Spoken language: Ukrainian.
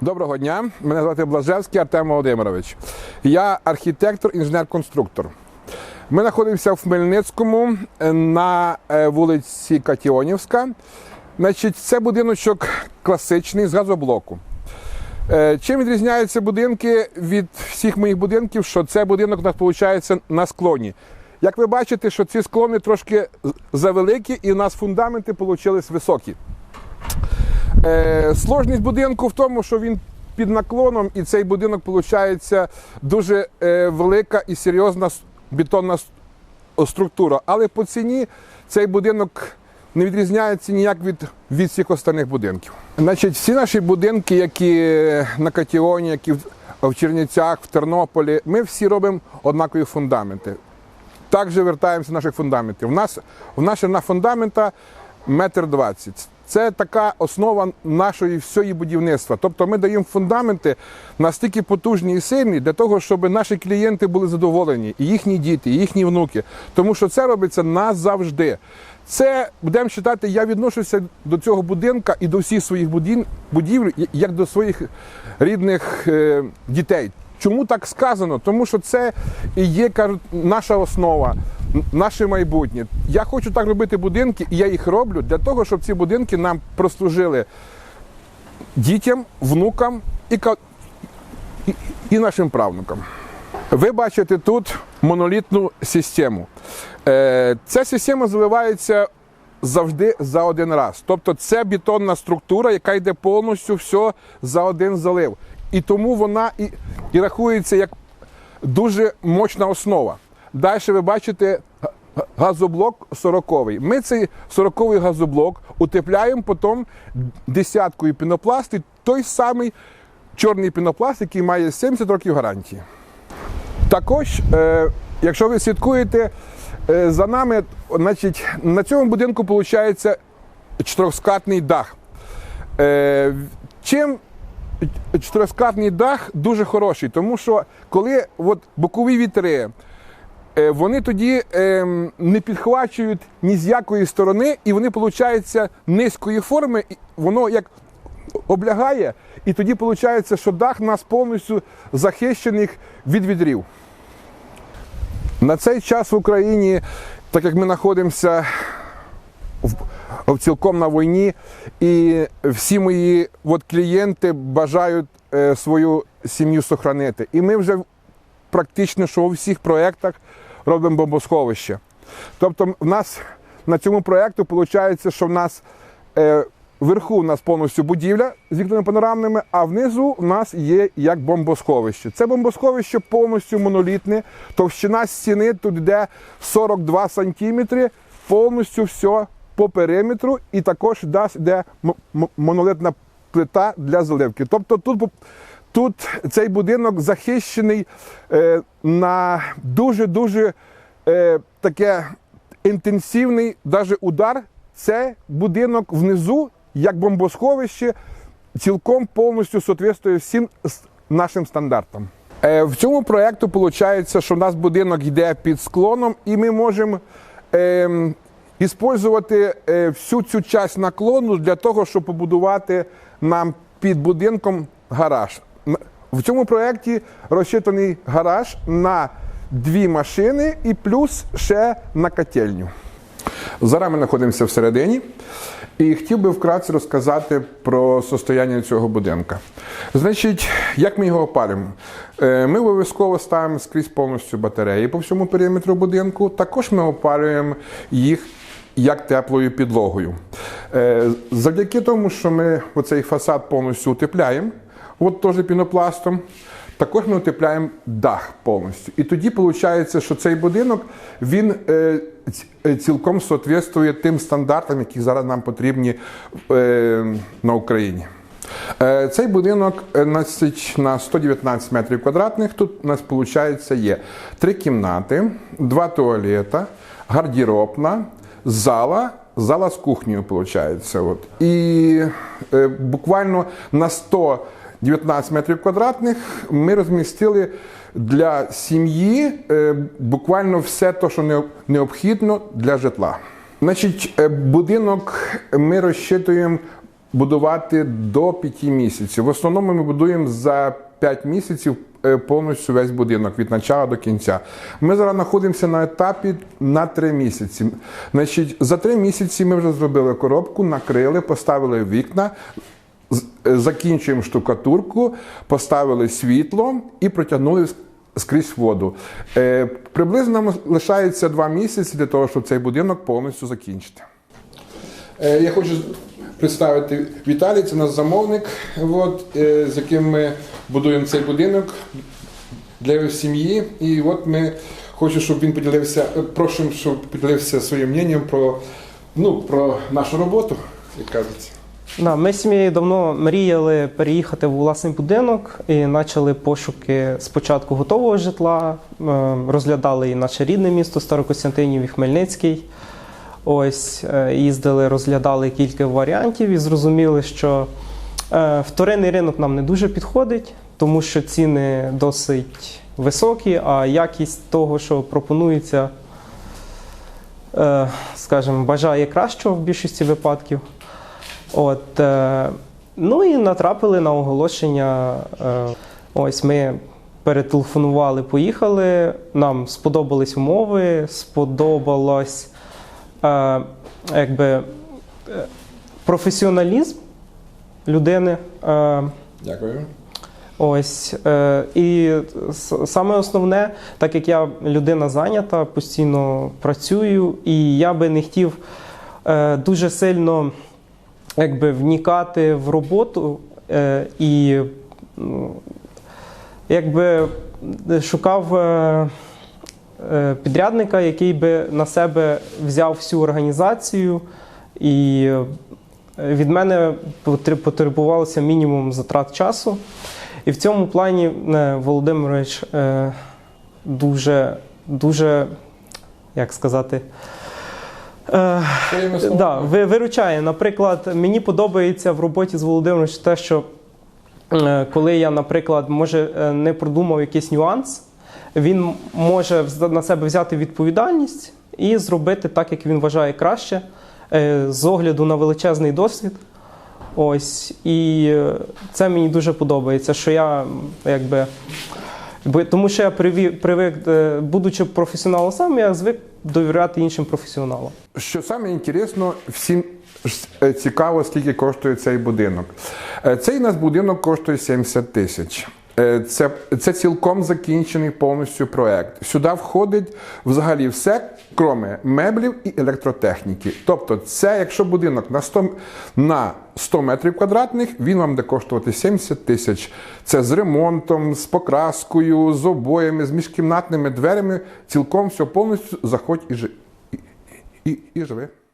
Доброго дня, мене звати Блажевський Артем Володимирович. Я архітектор, інженер-конструктор. Ми знаходимося в Хмельницькому е, на е, вулиці Катіонівська. Значить, це будиночок класичний з газоблоку. Е, Чим відрізняються будинки від всіх моїх будинків, що це будинок у нас виходить на склоні. Як ви бачите, що ці склони трошки завеликі, і у нас фундаменти вийшли високі. Е, сложність будинку в тому, що він під наклоном, і цей будинок виходить дуже е, велика і серйозна бетонна структура. Але по ціні цей будинок не відрізняється ніяк від, від всіх остальних будинків. Значить, всі наші будинки, які на Катіоні, які в, в Чернівцях, в Тернополі, ми всі робимо однакові фундаменти. Також вертаємося наших фундаментів. У нас в нас ширина фундамента метр двадцять. Це така основа нашої всього будівництва. Тобто ми даємо фундаменти настільки потужні і сильні для того, щоб наші клієнти були задоволені, і їхні діти, і їхні внуки. Тому що це робиться назавжди. Це будемо вважати, я відношуся до цього будинка і до всіх своїх будів- будівель, як до своїх рідних е, дітей. Чому так сказано? Тому що це і є кажуть, наша основа, наше майбутнє. Я хочу так робити будинки, і я їх роблю для того, щоб ці будинки нам прослужили дітям, внукам і, і, нашим правнукам. Ви бачите тут монолітну систему. Е, Ця система заливається завжди за один раз. Тобто це бетонна структура, яка йде повністю все за один залив. І тому вона і, і рахується як дуже мощна основа. Далі ви бачите газоблок 40 Ми цей 40 газоблок утепляємо потім десяткою пінопласту, той самий чорний пінопласт, який має 70 років гарантії. Також, е, якщо ви слідкуєте е, за нами, значить, на цьому будинку виходить чотирьохскатний дах. Е, чим чотирьохскатний дах дуже хороший, тому що коли от, бокові вітри, вони тоді е, не підхвачують ні з якої сторони, і вони, виходить, низької форми, воно як облягає, і тоді виходить, що дах нас повністю захищений від вітрів. На цей час в Україні, так як ми знаходимося в, в цілком на війні, і всі мої от, клієнти бажають е, свою сім'ю сохранити. І ми вже практично що у всіх проєктах робимо бомбосховище. Тобто, в нас на цьому проєкту виходить, що в нас е, вверху у нас повністю будівля з вікнами панорамними, а внизу у нас є як бомбосховище. Це бомбосховище повністю монолітне, товщина стіни тут йде 42 сантиметри, повністю все по периметру, і також йде м- м- монолитна плита для заливки. Тобто тут Тут цей будинок захищений е, на дуже-дуже е, таке інтенсивний даже удар. Це будинок внизу, як бомбосховище, цілком повністю соответствує всім нашим стандартам. Е, в цьому проєкту виходить, що в нас будинок йде під склоном, і ми можемо е, Іспользувати е, всю цю часть наклону для того, щоб побудувати нам під будинком гараж. В цьому проєкті розчитаний гараж на дві машини і плюс ще на котельню. Зараз ми знаходимося всередині і хотів би вкратце розказати про состояння цього будинка. Значить, як ми його опалюємо? Е, Ми обов'язково ставимо скрізь повністю батареї по всьому периметру будинку. Також ми опалюємо їх як теплою підлогою. Е, Завдяки тому, що ми оцей фасад повністю утепляємо, от теж пінопластом. Також ми утепляємо дах повністю. І тоді виходить, що цей будинок він е, е, цілком соответствує тим стандартам, які зараз нам потрібні е, на Україні. Цей будинок на 119 метрів квадратних. Тут у нас виходить є три кімнати, два туалета, гардеробна, зала, зала з кухнею, виходить. От. І е, буквально на 119 метрів квадратних ми розмістили для сім'ї е, буквально все те, що необхідно для житла. Значить, е, будинок ми розчитуємо будувати до 5 місяців. В основному ми будуємо за 5 місяців е, повністю весь будинок від початку до кінця. Ми зараз знаходимося на етапі на 3 місяці. Значить, за 3 місяці ми вже зробили коробку, накрили, поставили вікна. Закінчуємо штукатурку, поставили світло і протягнули скрізь воду. Е, приблизно лишається 2 місяці для того, щоб цей будинок повністю закінчити. Е, Я хочу представити Віталій, це наш замовник, от, е, з яким ми будуємо цей будинок для сім'ї. І от ми хочу, щоб він поділився, просимо, щоб поділився своїм мненням про, ну, про нашу роботу, як кажуть. Да, ми з сім'єю давно мріяли переїхати в власний будинок і почали пошуки спочатку готового житла, е, розглядали і наше рідне місто Старокостянтинів і Хмельницький. Ось е, їздили, розглядали кілька варіантів і зрозуміли, що е, вторинний ринок нам не дуже підходить, тому що ціни досить високі, а якість того, що пропонується, е, скажімо, бажає кращого в більшості випадків. От, е, ну і натрапили на оголошення. Е, ось ми перетелефонували, поїхали. Нам сподобались умови, сподобалось е, якби, професіоналізм людини. Е, Дякую. Ось е, і саме основне, так як я людина зайнята, постійно працюю, і я би не хотів е, дуже сильно якби, вникати в роботу е, і якби шукав е, е, підрядника, який би на себе взяв всю організацію і від мене потребувалося мінімум затрат часу. І в цьому плані е, Володимирович е, дуже, дуже, як сказати, е, да, ви- виручає. Наприклад, мені подобається в роботі з Володимировичем те, що е, коли я, наприклад, може е, не продумав якийсь нюанс, він може на себе взяти відповідальність і зробити так, як він вважає краще, е, з огляду на величезний досвід. Ось, і е, це мені дуже подобається, що я якби. Бо- Тому що я привів привик, е, будучи професіоналом сам, я звик довіряти іншим професіоналам. Що саме інтересно, всім е, цікаво, скільки коштує цей будинок. Е, Цей у нас будинок коштує 70 тисяч. Це, це цілком закінчений повністю проект. Сюди входить взагалі все, кроме меблів і електротехніки. Тобто, це якщо будинок на 100, на 100 метрів квадратних, він вам буде коштувати 70 тисяч. Це з ремонтом, з покраскою, з обоями, з міжкімнатними дверями. Цілком все повністю заходь і, і, і, і живи.